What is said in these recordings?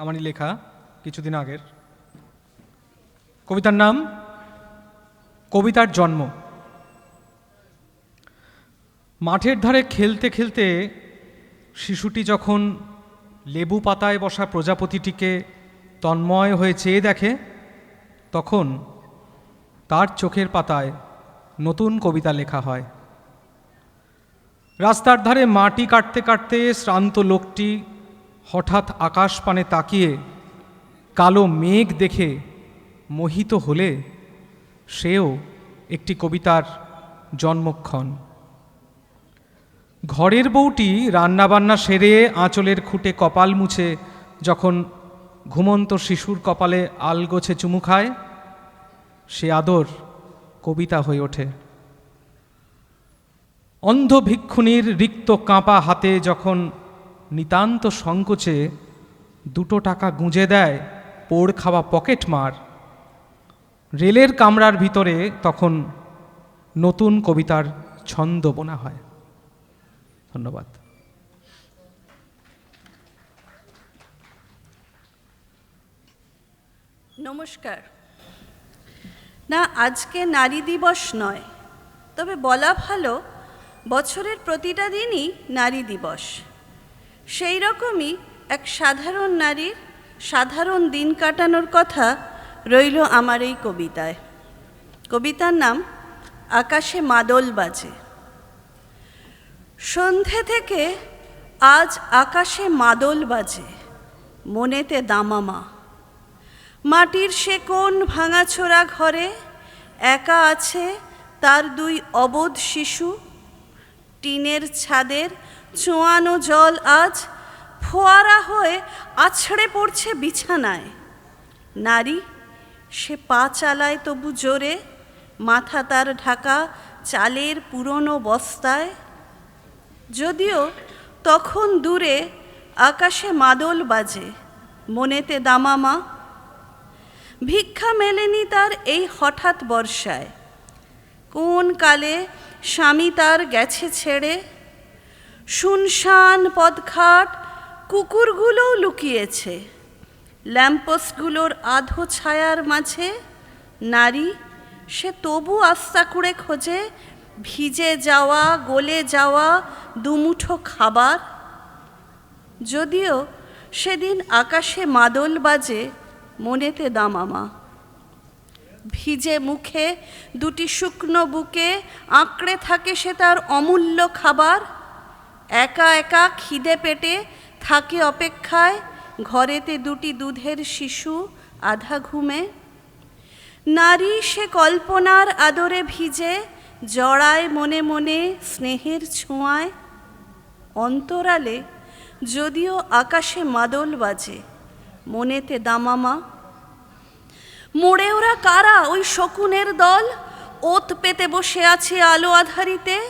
আমারই লেখা কিছুদিন আগের। কবিতার নাম কবিতার জন্ম। মাঠের ধারে খেলতে খেলতে শিশুটি যখন লেবু পাতায় বসা প্রজাপতিটিকে তন্ময় হয়ে চেয়ে দেখে, তখন তার চোখের পাতায় নতুন কবিতা লেখা হয়। রাস্তার ধারে মাটি কাটতে কাটতে শ্রান্ত লোকটি হঠাৎ আকাশ পানে তাকিয়ে কালো মেঘ দেখে মোহিত হলে সেও একটি কবিতার জন্মক্ষণ। ঘরের বউটি রান্নাবান্না সেরে আঁচলের খুঁটে কপাল মুছে যখন ঘুমন্ত শিশুর কপালে আলগোছে চুমু খায়, সে আদর কবিতা হয়ে ওঠে। অন্ধ ভিক্ষুণীর রিক্ত কাঁপা হাতে যখন নিতান্ত সংকোচে দুটো টাকা গুঁজে দেয়, পোড় খাওয়া পকেট মার। রেলের কামরার ভিতরে তখন নতুন কবিতার ছন্দ বোনা হয়। ধন্যবাদ। নমস্কার। না, আজকে নারী দিবস নয়, তবে বলা ভালো বছরের প্রতিটা দিনই নারী দিবস। সেই রকমই এক সাধারণ নারীর সাধারণ দিন কাটানোর কথা রইল আমার এই কবিতায়। কবিতার নাম আকাশে মাদল বাজে। সন্ধে থেকে আজ আকাশে মাদল বাজে, মনেতে দামামা। মাটির সে কোন ভাঙাছোড়া ঘরে একা আছে তার দুই অবোধ শিশু। টিনের ছাদের চোয়ানো জল আজ ফোয়ারা হয়ে আছড়ে পড়ছে বিছানায়। নারী, সে পা চালায় তবু জোরে, মাথা তার ঢাকা চালের পুরনো বস্তায়। যদিও তখন দূরে আকাশে মাদল বাজে, মনেতে দামামা। ভিক্ষা মেলেনি তার এই হঠাৎ বর্ষায়। কোন কালে স্বামী তার গেছে ছেড়ে শুনশান পদঘাট কুকুরগুলোও লুকিয়েছে। ল্যাম্পোস্টগুলোর আধো ছায়ার মাঝে নারী, সে তবু আস্তা করে খোঁজে, ভিজে যাওয়া, গলে যাওয়া দুমুঠো খাবার। যদিও সেদিন আকাশে মাদল বাজে, মনেতে দামামা। ভিজে মুখে দুটি শুকনো বুকে আঁকড়ে থাকে সে তার অমূল্য খাবার। একা একা খিদে পেটে থাকে অপেক্ষায়, ঘরেতে দুটি দুধের শিশু, আধা ঘুমে। নারী সে কল্পনার আদরে ভিজে, জড়ায় মনে মনে স্নেহের ছোঁয়ায়। অন্তরালে যদিও আকাশে মাদল বাজে, মনেতে দামামা। মোড়ে ওরা কারা ওই শকুনের দল? ওত পেতে বসে আছে আলো আধারিতে।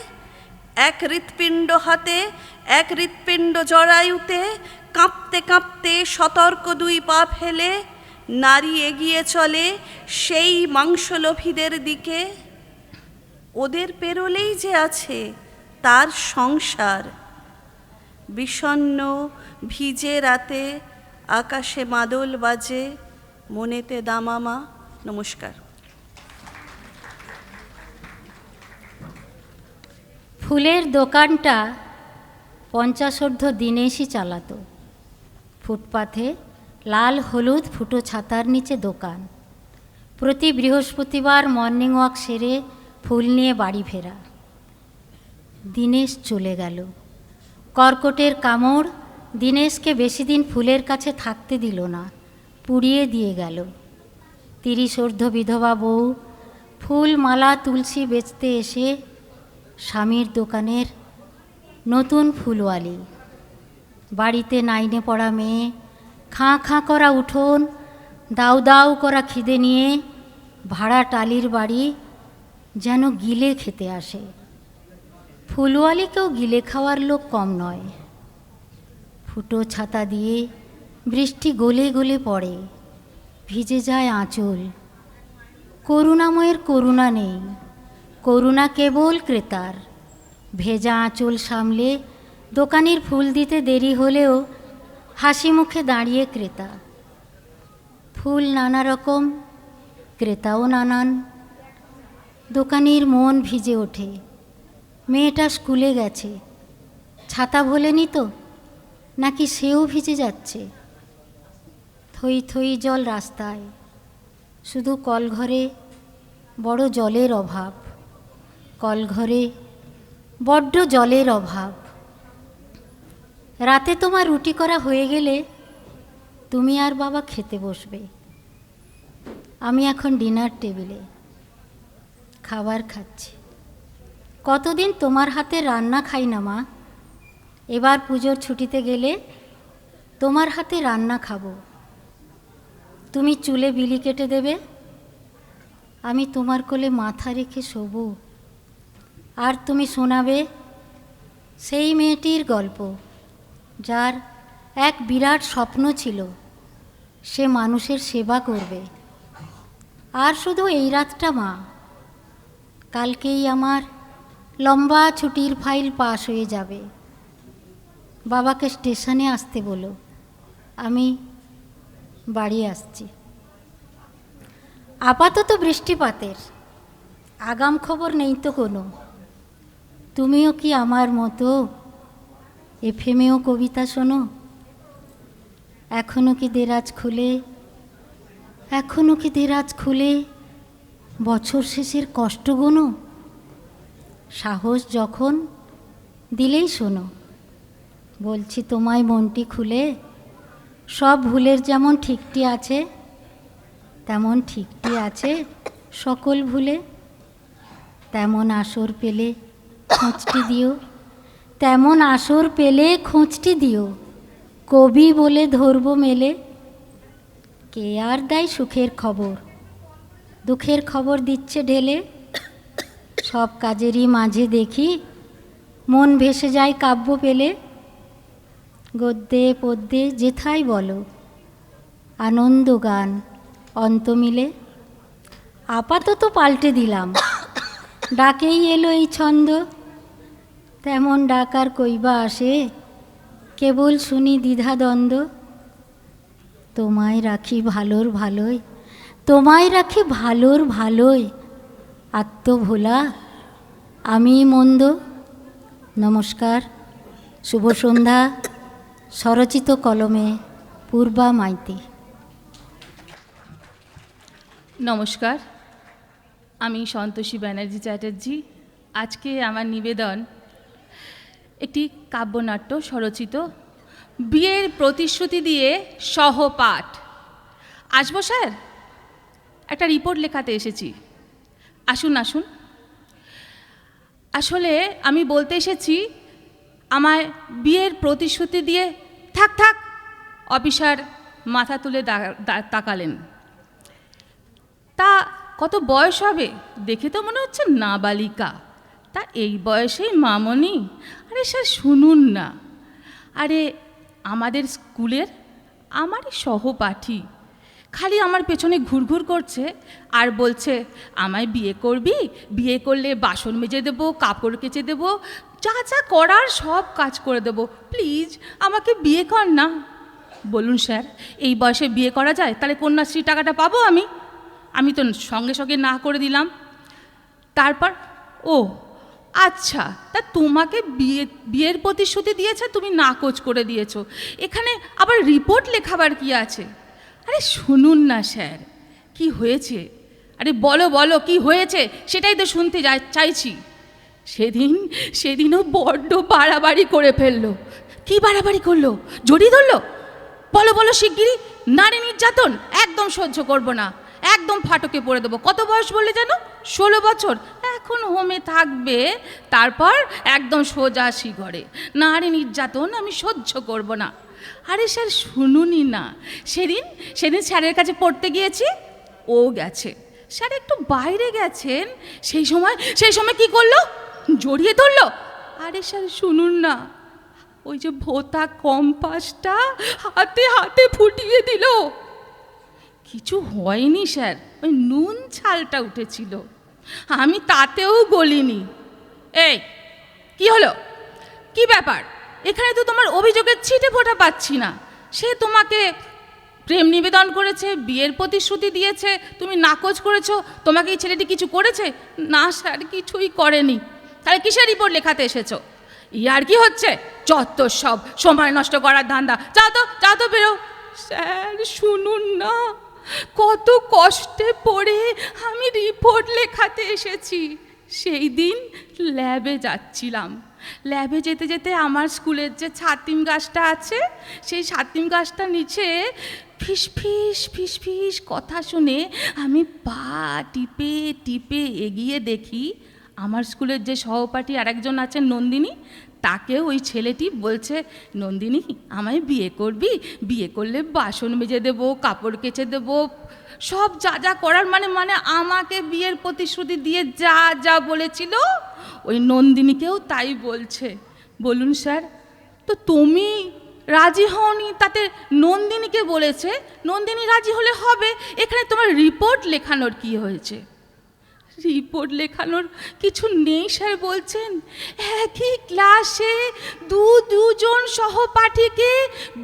এক হৃৎপিণ্ড হাতে, এক হৃৎপিণ্ড জরায়ুতে, কাঁপতে কাঁপতে সতর্ক দুই পা ফেলে, নারী এগিয়ে চলে সেই মাংসলোভীদের দিকে। ওদের পেরোলেই যে আছে তার সংসার। বিষণ্ন ভিজে রাতে আকাশে মাদল বাজে, মনেতে দামামা। নমস্কার। ফুলের দোকানটা পঞ্চাশোর্ধ দিনেশই চালাতো। ফুটপাথে লাল হলুদ ফুটো ছাতার নিচে দোকান। প্রতি বৃহস্পতিবার মর্নিং ওয়াক সেরে ফুল নিয়ে বাড়ি ফেরা। দিনেশ চলে গেল। কর্কটের কামড় দিনেশকে বেশি দিন ফুলের কাছে থাকতে দিল না, পুড়িয়ে দিয়ে গেল। তিরিশোর্ধ বিধবা বউ ফুল মালা তুলসী বেচতে এসে স্বামীর দোকানের নতুন ফুলওয়ালি। বাড়িতে নাইনে পড়া মেয়ে, খাঁ খাঁ করা উঠোন, দাউ দাউ করা খিদে নিয়ে ভাড়া টালির বাড়ি যেন গিলে খেতে আসে। ফুলওয়ালিকেও গিলে খাওয়ার লোক কম নয়। ফুটো ছাতা দিয়ে বৃষ্টি গলে গলে পড়ে, ভিজে যায় আঁচল। করুণাময়ের করুণা নেই। করুণা কেবল ক্রেতার। ভেজা আঁচল সামলে দোকানের ফুল দিতে দেরি হলেও হাসি মুখে দাঁড়িয়ে ক্রেতা। ফুল নানা রকম, ক্রেতাও নানান। দোকানির মন ভিজে ওঠে। মেয়েটা স্কুলে গেছে। ছাতা ভোলেনি তো? নাকি সেও ভিজে যাচ্ছে? থই থই জল রাস্তায়। শুধু কলঘরে বড় জলের অভাব। কলঘরে বড্ড জলের অভাব। রাতে তোমার রুটি করা হয়ে গেলে তুমি আর বাবা খেতে বসবে। আমি এখন ডিনার টেবিলে। খাবার খাচ্ছি। কতদিন তোমার হাতে রান্না খাই না মা? এবার পুজোর ছুটিতে গেলে তোমার হাতে রান্না খাব। তুমি চুলে বিলি কেটে দেবে। আমি তোমার কোলে মাথা রেখে শোবো। আর তুমি শোনাবে সেই মেয়েটির গল্প, যার এক বিরাট স্বপ্ন ছিল সে মানুষের সেবা করবে। আর শুধু এই রাতটা মা, কালকেই আমার লম্বা ছুটির ফাইল পাশ হয়ে যাবে। বাবাকে স্টেশনে আসতে বলো, আমি বাড়ি আসছি। আপাতত বৃষ্টিপাতের আগাম খবর নেই তো কোনো। তুমিও কি আমার মতো এফএমেও কবিতা শোনো? এখনও কি দেরাজ খুলে? এখনও কি দেরাজ খুলে? বছর শেষের কষ্ট গোনো? সাহস যখন দিলেই শোনো। বলছি, তোমায় মনটি খুলে? সব ভুলের যেমন ঠিকটি আছে, তেমন ঠিকটি আছে সকল ভুলে। তেমন আসর পেলে খোঁজটি দিও। তেমন আসর পেলে খোঁজটি দিও। কবি বলে ধরব মেলে। কে আর দেয় সুখের খবর? দুঃখের খবর দিচ্ছে ঢেলে। সব কাজেরই মাঝে দেখি, মন ভেসে যায় কাব্য পেলে। গদ্যে পদ্যে যেথাই বলো, আনন্দ গান, অন্ত মিলে। আপাতত পাল্টে দিলাম। ডাকেই এলো এই ছন্দ। তেমন ডাকার কইবা আসে? কেবল শুনি দ্বিধাদ্বন্দ্ব তোমায় রাখি ভালোর ভালোই, তোমায় রাখি ভালোর ভালোই। আত্মভোলা, আমি মন্দ। নমস্কার, শুভ সন্ধ্যা। স্বরচিত কলমে পূর্বা মাইতি। নমস্কার, আমি সন্তোষী ব্যানার্জি চ্যাটার্জি। আজকে আমার নিবেদন একটি কাব্যনাট্য স্বরচিত। বিয়ের প্রতিশ্রুতি দিয়ে সহপাঠ। আসব, স্যার? একটা রিপোর্ট লেখাতে এসেছি। আসুন আসুন। আসলে আমি বলতে এসেছি, আমায় বিয়ের প্রতিশ্রুতি দিয়ে থাক থাক, অফিসার মাথা তুলে তাকালেন। তা কত বয়স হবে? দেখে তো মনে হচ্ছে নাবালিকা। তা এই বয়সেই মামনি? আরে স্যার, শুনুন না। আরে, আমাদের স্কুলের আমারই সহপাঠী। খালি আমার পেছনে ঘুরঘুর করছে আর বলছে, আমায় বিয়ে করবি? বিয়ে করলে বাসন মেজে দেবো, কাপড় কেচে দেবো, যা যা করার সব কাজ করে দেবো। প্লিজ, আমাকে বিয়ে কর না। বলুন স্যার, এই বয়সে বিয়ে করা যায়? তাহলে কন্যাশ্রী টাকাটা পাবো আমি? আমি তো সঙ্গে সঙ্গে না করে দিলাম। তারপর, ও আচ্ছা তা তোমাকে বিয়ে, বিয়ের প্রতিশ্রুতি দিয়েছে, তুমি নাকচ করে দিয়েছ। এখানে আবার রিপোর্ট লেখাবার কি আছে? আরে শুনুন না, স্যার। কি হয়েছে? আরে বলো বলো, কি হয়েছে? সেটাই তো শুনতে যা- চাইছি। সেদিন, সেদিনও বড্ড বাড়াবাড়ি করে ফেলল। কি বাড়াবাড়ি করল? জড়িয়ে ধরলো? বলো বলো, শিগগিরই। নারী নির্যাতন, একদম সহ্য করব না। একদম ফাটকে পড়ে দেবো। কত বয়স বলে যেন? ষোলো বছর। এখন হোমে থাকবে, তারপর একদম সোজা ঘরে নারী নির্যাতন আমি সহ্য করব না। আরে স্যার, শুনুনই না। সেদিন সেদিন স্যারের কাছে পড়তে গিয়েছি, ও গেছে। স্যার একটু বাইরে গেছেন, সেই সময় সেই সময় কি করল? জড়িয়ে ধরলো। আরে স্যার, শুনুন না। ওই যে ভোতা কম্পাসটা হাতে হাতে ফুটিয়ে দিল। কিছু হয়নি স্যার, ওই নুন ছালটা উঠেছিল। আমি তাতেও বলিনি। এই, কি হলো? কি ব্যাপার? এখানে তো তোমার অভিযোগের ছিটে ফোটা পাচ্ছি না। সে তোমাকে প্রেম নিবেদন করেছে, বিয়ের প্রতিশ্রুতি দিয়েছে, তুমি নাকচ করেছ, তোমাকে এই ছেলেটি কিছু করেছে? না, স্যার, কিছুই করেনি। তাহলে কিসের রিপোর্ট লেখাতে এসেছ? ইয়ার কি হচ্ছে? যত সব, সময় নষ্ট করার ধান্দা। যাও তো যাও তো বেরো। স্যার, শুনুন না। কত কষ্টে পড়ে আমি রিপোর্ট লেখাতে এসেছি। সেই দিন ল্যাবে যাচ্ছিলাম। ল্যাবে যেতে যেতে আমার স্কুলের যে ছাতিম গাছটা আছে, সেই ছাতিম গাছটা নিচে ফিস ফিস ফিস ফিস কথা শুনে আমি পা টিপে টিপে এগিয়ে দেখি আমার স্কুলের যে সহপাঠী আরেকজন আছেন নন্দিনী তাকে ওই ছেলেটি বলছে, নন্দিনী, আমায় বিয়ে করবি? বিয়ে করলে বাসন মেজে দেবো, কাপড় কেচে দেবো, সব যা যা করার মানে মানে আমাকে বিয়ের প্রতিশ্রুতি দিয়ে যা যা বলেছিল, ওই নন্দিনীকেও তাই বলছে। বলুন স্যার, তো তুমি রাজি হওনি, তাতে নন্দিনীকে বলেছে? নন্দিনী রাজি হলে হবে? এখানে তোমার রিপোর্ট লেখানোর কি হয়েছে? রিপোর্ট লেখানোর কিছু নেই, স্যার বলছেন। একই ক্লাসে দু দুজন সহপাঠীকে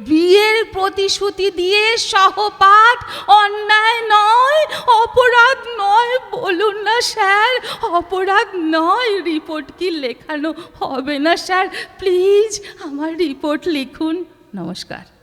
বিয়ের প্রতিশ্রুতি দিয়ে সহপাঠ অন্যায় নয়, অপরাধ নয়, বলুন না স্যার, অপরাধ নয়, রিপোর্ট কি লেখানো হবে না স্যার? প্লিজ আমার রিপোর্ট লিখুন। নমস্কার।